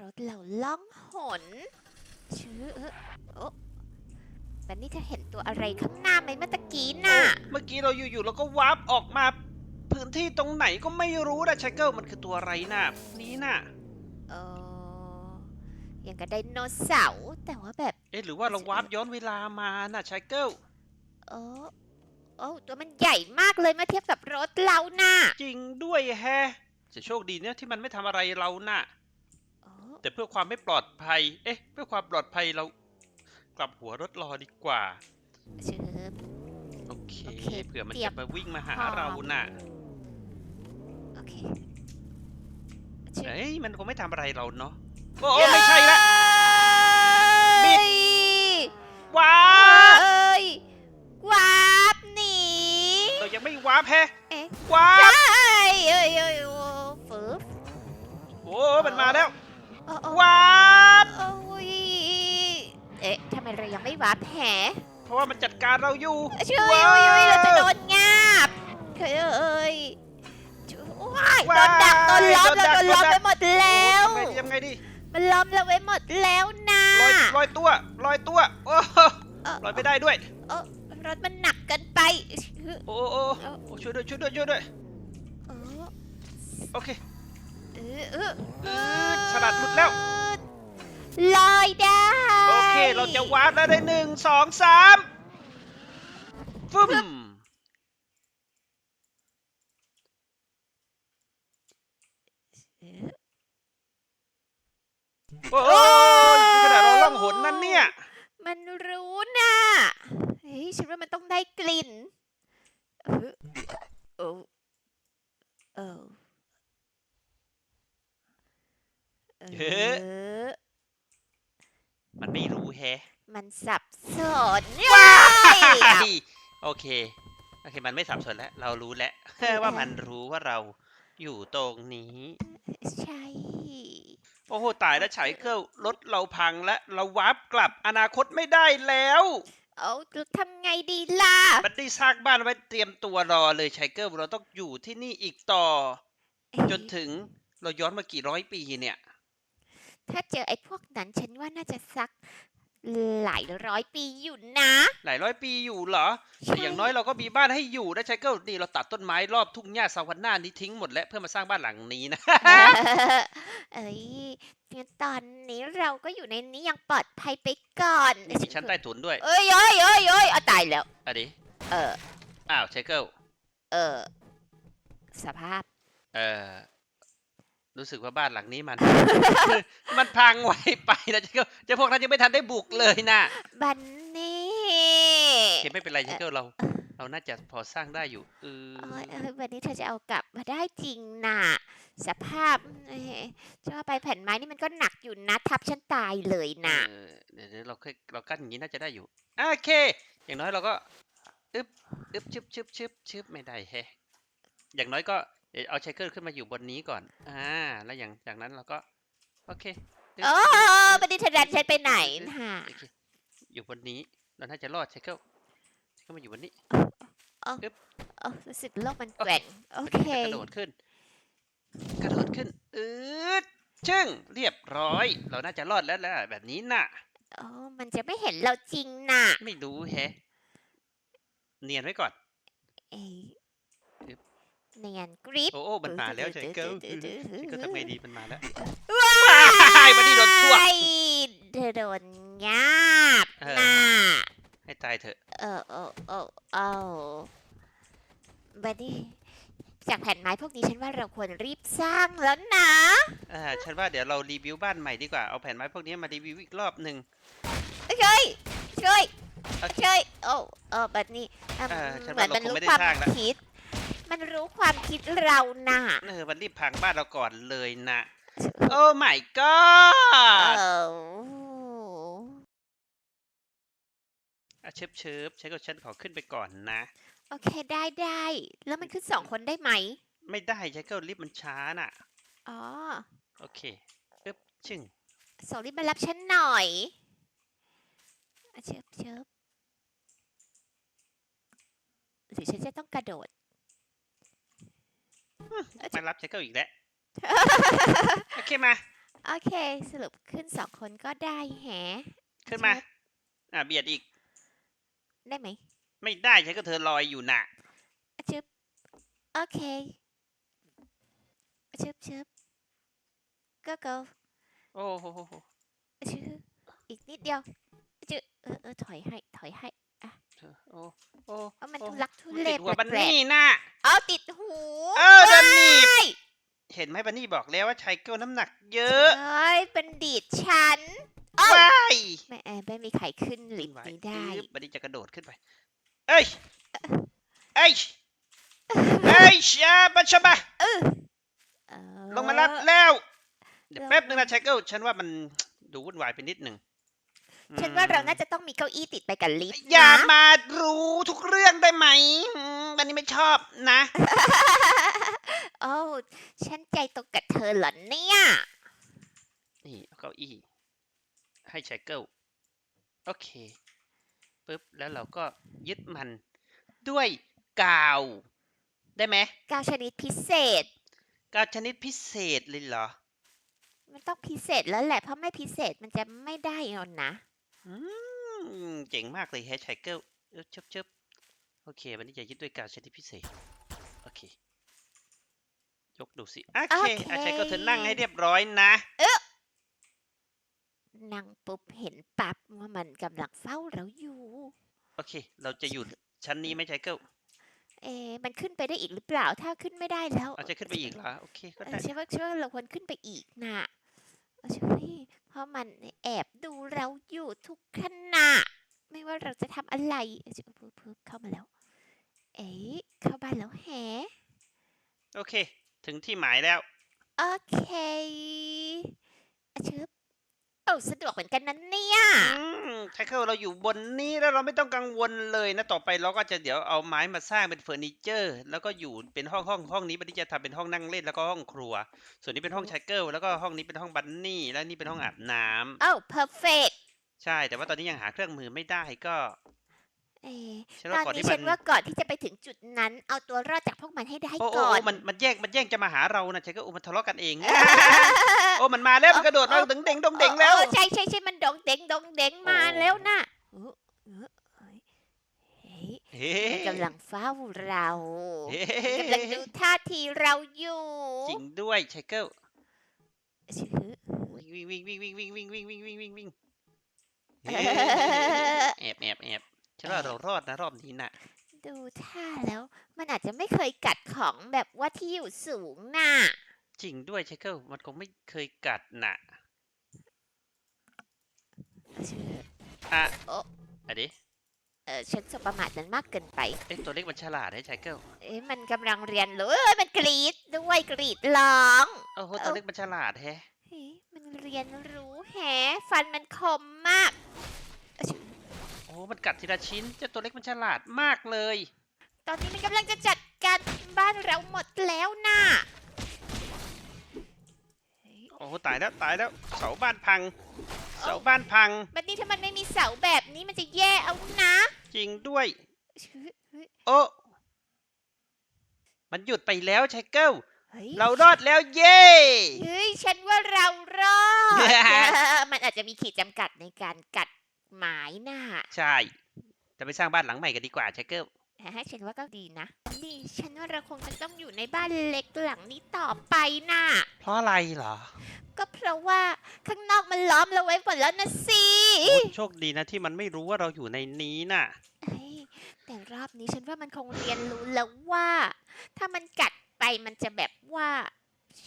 รถเราล่องหนชื่อเออโอ้แต่นี่เธอเห็นตัวอะไรข้างหน้าไหมเมื่อตะกี้น่ะ เมื่อกี้เราอยู่ๆเราก็วาร์ปออกมา พื้นที่ตรงไหนก็ไม่รู้นะชายเกิลมันคือตัวอะไรน่ะ นี้น่ะเอออย่างกับไดโนเสาร์แต่ว่าแบบ เอ๊ะหรือว่าเราวาร์ปย้อนเวลามาน่ะชายเกิลเออโอ้ตัวมันใหญ่มากเลยเมื่อเทียบกับรถเราน่ะ จริงด้วยแฮะจะโชคดีเนี่ยที่มันไม่ทำอะไรเราน่ะโอ้ แต่เพื่อความไม่ปลอดภัย เอ๊ะ เพื่อความปลอดภัยเรากลับหัวรถรอดีกว่าชื่อโอเคโอเคเผื่อมันเตรียจะมมาวิ่งมาหาพร้อม เราน่ะโอเคชื่อเอ้ยมันคงไม่ทำอะไรเราเนาะโอ้โอ้ไม่ใช่ละ บิบิดดว้าเอ้ยวาบหนี เรายังไม่วาร์ปแฮะเอ๊ะวาร์ปใช่เอ้ยเอ้ยโอ้ฟืบโอ้มันมาแล้วโอ้โอ้ วาร์ปโอ้ยเอ๊ะทำไมเรายังไม่วาบแหเพราะว่ามันจัดการเราอยู่ช่วยว้าวโอ้ยเราจะโดนงาบเฮ้ยเอ้ยช่วยว้ายโดนดักโดนล้อมโดนดัเรากโดนล้อมโดนดักไปหมดแล้วโอ้ยทำไงทำไงดีมันล้อมเราไว้หมดแล้วนะลอยลอยตัวลอยตัวโอ้โหเอ่อลอยไม่ได้ด้วยเอ่อรถมันหนักเกินไปโอ้โอ้โอ้โอ้ช่วยด้วยช่วยด้วยช่วยด้วยเออโอเค เออเออเออฉลาดหลุดแล้ว ลอยได้โอเค เราจะวาร์ปแล้วได้หนึ่งสองสามฟึ่มโอ้ยนี่ขนาดเราล่องหนนั่นเนี่ย มันรู้นะเฮ้ยฉันว่ามันต้องได้กลิ่นเออโอ้ เอเฮ้อมันไม่รู้แฮะมันสับสนว้าอ้าวยโอเค โอเค มันไม่สับสนแล้ว เรารู้แล้ว ว่ามันรู้ว่าเราอยู่ตรงนี้ ใช่ โอ้โห ตายแล้วไฉเกิลรถเราพังแล้วเราวาร์ปกลับอนาคตไม่ได้แล้ว เอาจะทำไงดีล่ะบัดดี้สร้างบ้านไว้เตรียมตัวรอเลยไชเกิลเราต้องอยู่ที่นี่อีกต่อ จนถึงเราย้อนมากี่ร้อยปีเนี่ย ถ้าเจอไอ้พวกนั้นฉันว่าน่าจะสักหลายร้อยปีอยู่นะ หลายร้อยปีอยู่เหรอแต่อย่างน้อยเราก็มีบ้านให้อยู่นะไชเกิลนี่เราตัดต้นไม้รอบทุ่งหญ้าซาวันนานี้ทิ้งหมดแล้วเพื่อมาสร้างบ้านหลังนี้นะ เอ้ยงั้นตอนนี้เราก็อยู่ในนี้ยังปลอดภัยไปก่อนมีชั้นใต้ถุนด้วย เอ้ยเอ้ยเอ้ยเอ้ยเอาตายแล้ว อะดิเออ อ้าวไชเกิลเออ สภาพ เออ รู้สึกว่าบ้านหลังนี้มัน มันพังไวไปนะไชเกิลเจ้าพวกนั้นยังไม่ทันได้บุกเลยนะบันนี่โอเคไม่เป็นไรไชเกิลเรา เราน่าจะพอสร้างได้อยู่เออโอ้ยเอ้ยวันนี้เธอจะเอากลับมาได้จริงน่ะ สภาพเอ้ยจะว่าไปแผ่นไม้นี่มันก็หนักอยู่นะ ทับฉันตายเลยน่ะ เออเดี๋ยวเดี๋ยวเราค่อยเรากั้นอย่างนี้น่าจะได้อยู่โอเค อย่างน้อยเราก็อึบอึบชึบชึบชึบชึบไม่ได้แฮะอย่างน้อยก็ เดี๋ยวเอาไชเกิลขึ้นมาอยู่บนนี้ก่อน อ่า แล้วอย่างจากนั้นเราก็ โอเคอึ๊บโอ้อึ๊บบันนี่เธอดันฉันไปไหนน่ะโอเคอยู่บนนี้ เราน่าจะรอดไชเกิลไชเกิลมาอยู่บนนี้โอ้รู้สึกโลกมันแกว่งโอเค กระโดดขึ้น กระโดดขึ้น อืดชึ่งเรียบร้อย เราน่าจะรอดแล้วแหละแบบนี้น่ะโอ้มันจะไม่เห็นเราจริงน่ะ ไม่รู้แฮะ เนียนไว้ก่อน เอ้ยอึ๊บ เนียนกริปโอ้โอ้มันมาแล้วไชเกิลดื้อดื้อดื้อไชเกิลทำไงดีมันมาแล้วว้าว้ายบันนี่โดนทั่วเธอโดนงาบเออน่ะให้ตายเถอะเออเออเออเออบันนี่จากแผ่นไม้พวกนี้ฉันว่าเราควรรีบสร้างแล้วนะอ่าฉันว่าเดี๋ยวเรารีวิวบ้านใหม่ดีกว่าเอาแผ่นไม้พวกนี้มารีวิวอีกรอบหนึ่งช่วยช่วยโอเคช่วยโอ้เออบันนี่อืมเออฉันเหมือว่านเรามันคงรู้ไม่ได้ความสร้างแล้วคิด มันรู้ความคิดเราน่ะเออมันรีบพังบ้านเราก่อนเลยนะ โอ้ my เอ god ออะเชิบเชิบฉันก็ฉันขอขึ้นไปก่อนนะ โอเคได้ได้แล้วมันขึ้นสองคนได้ไหมไม่ได้ฉันก็ลิฟต์มันช้าน่ะ อ๋อโอเคอึ๊บชึ่งส่งรีบมารับฉันหน่อยอะเชิบเชิบหรือฉันจะต้องกระโดด มารับฉันก็อีกแล้ว โอเคมา โอเค สรุปขึ้นสองคนก็ได้แฮะขึ้นมา อะเบียดอีก ได้ไหม ไม่ได้ฉันก็เธอลอยอยู่น่ะอะชึบโอเคอะชึบชึบก็ก็โอ้โหอะชึบอีกนิดเดียวอะชึบเออเออถอยให้ ถอยให้ โอ้โอ้เอามันโอ้ทุลักทุมันเลติดหัวบันแปลกนี่น่ะ ๆเอาติดหูเออโดนหนีบ ว้ายเห็นไหมบันนี่บอกแล้วว่าชายเกิลน้ำหนักเยอะเอ้ยเป็นดีดฉัน เอ้า ว้ายไม่เออไม่มีใครขึ้นลิฟต์นี้ได้อึ๊บบันนี่จะกระโดดขึ้นไป เอ้ย เอ้ย เอ้ยชาบัชบะเออลงมารับแล้ว เดี๋ยวแป๊บนึงนะชายเกิลฉันว่ามันดูวุ่นวายไปนิดหนึ่ง ฉันว่าเราน่าอืมจะต้องมีเก้าอี้ติดไปกับลิฟต์อย่านะมารู้ทุกเรื่องได้ไหมอืมบันนี่ไม่ชอบนะ โอ้ฉันใจตรงกับเธอเหรอเนี่ย นี่เอาเก้าอี้ ให้ชายเกิลโอเคปุ๊บแล้วเราก็ยึดมันด้วยกาว ได้ไหมกาวชนิดพิเศษ กาวชนิดพิเศษเลยเหรอ มันต้องพิเศษแล้วแหละ เพราะไม่พิเศษมันจะไม่ได้เอานะอืม เจ๋งมากเลยแฮชไชเกิลเออชึบชึบโอเค วันนี้จะยึดด้วยกาวชนิดพิเศษ โอเค ยกดูสิ โอเคโอเคอาชายเกิลเธอนั่งให้เรียบร้อยนะนั่งปุ๊บเห็นปั๊บว่ามันกำลังเฝ้าเราอยู่ โอเค เราจะอยู่ชั้นนี้ไหมชายเกิลเอ๊ะมันขึ้นไปได้อีกหรือเปล่า ถ้าขึ้นไม่ได้แล้วเอาจะขึ้นไปอีกเหรอ โอเค ก็เอได้อใช่ว่าใช่ว่าเราควรขึ้นไปอีกนะเออใช่ เพราะมันแอบดูเราอยู่ทุกขณะ ไม่ว่าเราจะทำอะไรเออปึ๊บปึ๊บเข้ามาแล้ว เอ๊ะเข้าบ้านแล้วแฮะโอเค ถึงที่หมายแล้ว โอเคอะชึบ โอ้สะดวกเหมือนกันนั้นเนี่ย อืมชายเกิลเราอยู่บนนี้แล้วเราไม่ต้องกังวลเลยนะต่อไปเราก็จะเดี๋ยวเอาไม้มาสร้างเป็นเฟอร์นิเจอร์ แล้วก็อยู่เป็นห้องห้องห้องนี้บันนี้จะทำเป็นห้องนั่งเล่นแล้วก็ห้องครัว ส่วนนี้เป็นห้องชายเกิลแล้วก็ห้องนี้เป็นห้องบันนี่แล้วนี่เป็นห้องอาบน้ำ โอ้ perfect ใช่ แต่ว่าตอนนี้ยังหาเครื่องมือไม่ได้ก็ เอ๊ะฉันตว่าอนก่อนนี้ที่มัฉันนว่าก่อนที่จะไปถึงจุดนั้น เอาตัวรอดจากพวกมันให้ได้โอ้โอ้ก่อโอ้น มันมันแย่งมันแย่งจะมาหาเรานะฉันก็โอ้มันทะเลาะกันเอง โอ้มันมาแล้วมันกระโดดมาดึงเด้งดงเด้งแล้วออใช่ใช่ใช่มันดองเด้งดองเด้งมาโอ้แล้วนะเออเออเฮ้ยเฮ้ยเฮ้มันกำลังเฝ้าเราเฮ้กำลังดูท่าทีเราอยู่จริงด้วยไชเกิลชื่อวิ่งวิ่งวิ่งวิ่งวิ่งวิ่งวิ่งวิ่งวิ่งวิ่งวิ่งเอแอบแอบแอบ ฉันว่าเรารอดนะรอบนี้น่ะ ดูท่าแล้ว มันอาจจะไม่เคยกัดของแบบว่าที่อยู่สูงน่ะ จริงด้วยไชเกิลมันคงไม่เคยกัดน่ะชื่ออะโอ๊ะอะดิเออฉันสบประมาทมันมากเกินไป เอ้ยตัวเล็กมันฉลาดไอ้ไชเกิลเอ๊ะมันกำลังเรียนรู้เอ้ยมันกรีดด้วยกรีดร้องโอ้โหตัวเล็กมันฉลาดแฮะเฮ้ยมันเรียนรู้แฮะฟันมันคมมากโอ้ มันกัดทีละชิ้นเจ้าตัวเล็กมันฉลาดมากเลย ตอนนี้มันกำลังจะจัดการบ้านเราหมดแล้วน่ะเฮ้ยโอ้โหตายแล้วตายแล้วเสาบ้านพัง เสาบ้านพัง บัดนี้ถ้ามันไม่มีเสาแบบนี้มันจะแย่เอานะจริงด้วยเฮ้ยเฮ้ยโอ้มันหยุดไปแล้วไชเกิลเฮ้ยเรารอดแล้วเย้เฮ้ยฉันว่าเรารอดเออมันอาจจะมีขีดจำกัดในการกัด หมายน่ะใช่ จะไปสร้างบ้านหลังใหม่กันดีกว่าไชเกิลฮะฉันว่าก็ดีนะนี่ฉันว่าเราคงจะต้องอยู่ในบ้านเล็กหลังนี้ต่อไปน่ะ เพราะอะไรเหรอ ก็เพราะว่าข้างนอกมันล้อมเราไว้หมดแล้วนะสิโอ้โชคดีนะที่มันไม่รู้ว่าเราอยู่ในนี้น่ะเฮ้ยแต่รอบนี้ฉันว่ามันคงเรียนรู้แล้วว่า ถ้ามันกัดไปมันจะแบบว่า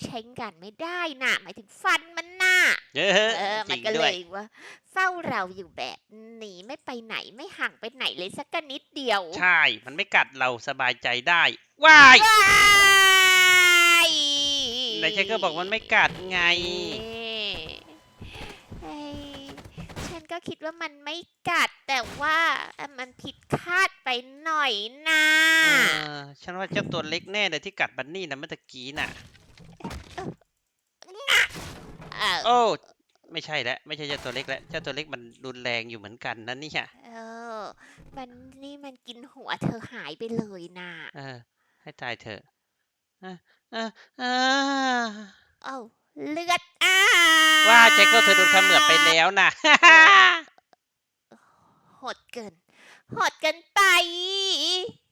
ใช้งานไม่ได้น่ะ หมายถึงฟันมันน่ะ เอเออ จมันริงก็ด้เลวยยว่าเฝ้าเราอยู่แบบนี้ไม่ไปไหนไม่ห่างไปไหนเลยสักนิดเดียวใช่ มันไม่กัดเราสบายใจได้ว้ายว้ายไหนไชเกิลบอกมันไม่กัดไง เอ้ยฉันก็คิดว่ามันไม่กัดแต่ว่ามันผิดคาดไปหน่อยนะ เออฉันว่าเจ้าตัวเล็กแน่เลยที่กัดบันนี่นะเมื่อตะกี้น่ะ เออโอ้ไม่ใช่แล้วไม่ใช่เจ้าตัวเล็กแล้วเจ้าตัวเล็กมันรุนแรงอยู่เหมือนกันนะเนี่ยเออ มันนี่มันกินหัวเธอหายไปเลยนะเออ ให้ตายเถอะอะอะอะเอ้าเลือดอาว่าเจเกิลเธอโดนเขมือบไปแล้วนะ โหดเกินโหดเกินไป